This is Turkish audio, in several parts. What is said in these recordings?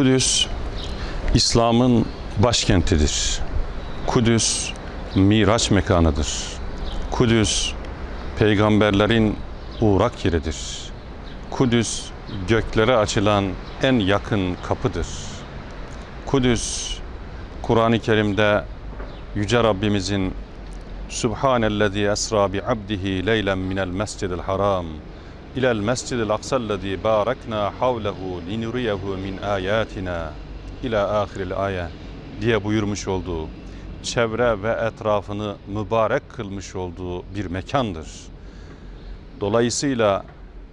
Kudüs İslam'ın başkentidir. Kudüs miraç mekanıdır. Kudüs peygamberlerin uğrak yeridir. Kudüs göklere açılan en yakın kapıdır. Kudüs Kur'an-ı Kerim'de Yüce Rabbimizin Subhanellezi esra bi abdihi leylen minel mescidil haram ilel mescidil aksallezi barakna havlehu linuriyehu min ayatina ila ahiril aya diye buyurmuş olduğu çevre ve etrafını mübarek kılmış olduğu bir mekandır. Dolayısıyla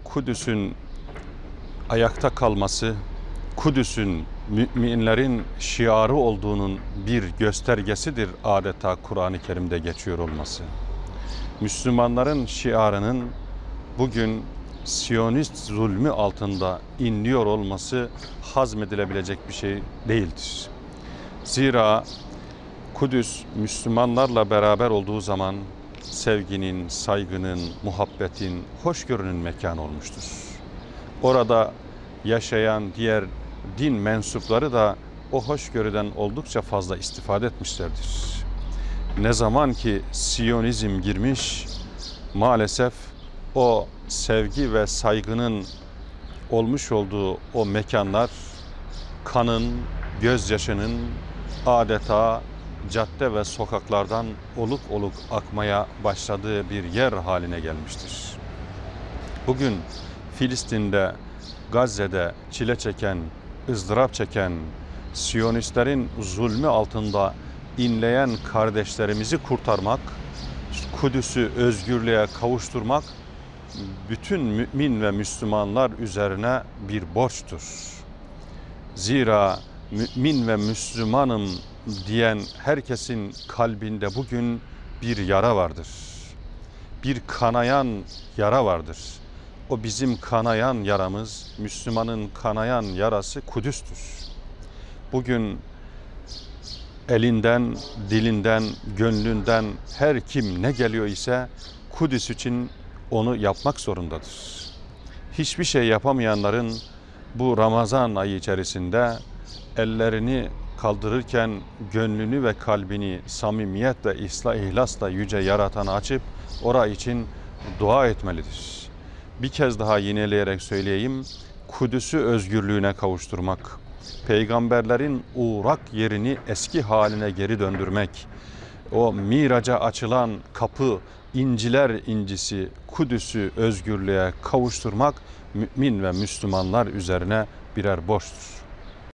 Kudüs'ün ayakta kalması, Kudüs'ün müminlerin şiarı olduğunun bir göstergesidir adeta Kur'an-ı Kerim'de geçiyor olması. Müslümanların şiarının bugün Siyonist zulmü altında inliyor olması hazmedilebilecek bir şey değildir. Zira Kudüs Müslümanlarla beraber olduğu zaman sevginin, saygının, muhabbetin, hoşgörünün mekanı olmuştur. Orada yaşayan diğer din mensupları da o hoşgörüden oldukça fazla istifade etmişlerdir. Ne zaman ki Siyonizm girmiş, maalesef o sevgi ve saygının olmuş olduğu o mekanlar kanın, gözyaşının adeta cadde ve sokaklardan oluk oluk akmaya başladığı bir yer haline gelmiştir. Bugün Filistin'de, Gazze'de çile çeken, ızdırap çeken, Siyonistlerin zulmü altında inleyen kardeşlerimizi kurtarmak, Kudüs'ü özgürlüğe kavuşturmak bütün mümin ve Müslümanlar üzerine bir borçtur. Zira mümin ve Müslümanım diyen herkesin kalbinde bugün bir yara vardır. Bir kanayan yara vardır. O bizim kanayan yaramız, Müslümanın kanayan yarası Kudüs'tür. Bugün elinden, dilinden, gönlünden her kim ne geliyor ise Kudüs için onu yapmak zorundadır. Hiçbir şey yapamayanların bu Ramazan ayı içerisinde ellerini kaldırırken gönlünü ve kalbini samimiyetle, isla, ihlasla yüce yaratana açıp ora için dua etmelidir. Bir kez daha yineleyerek söyleyeyim. Kudüs'ü özgürlüğüne kavuşturmak, peygamberlerin uğrak yerini eski haline geri döndürmek, o miraca açılan kapı, inciler incisi Kudüs'ü özgürlüğe kavuşturmak mümin ve Müslümanlar üzerine birer borçtur.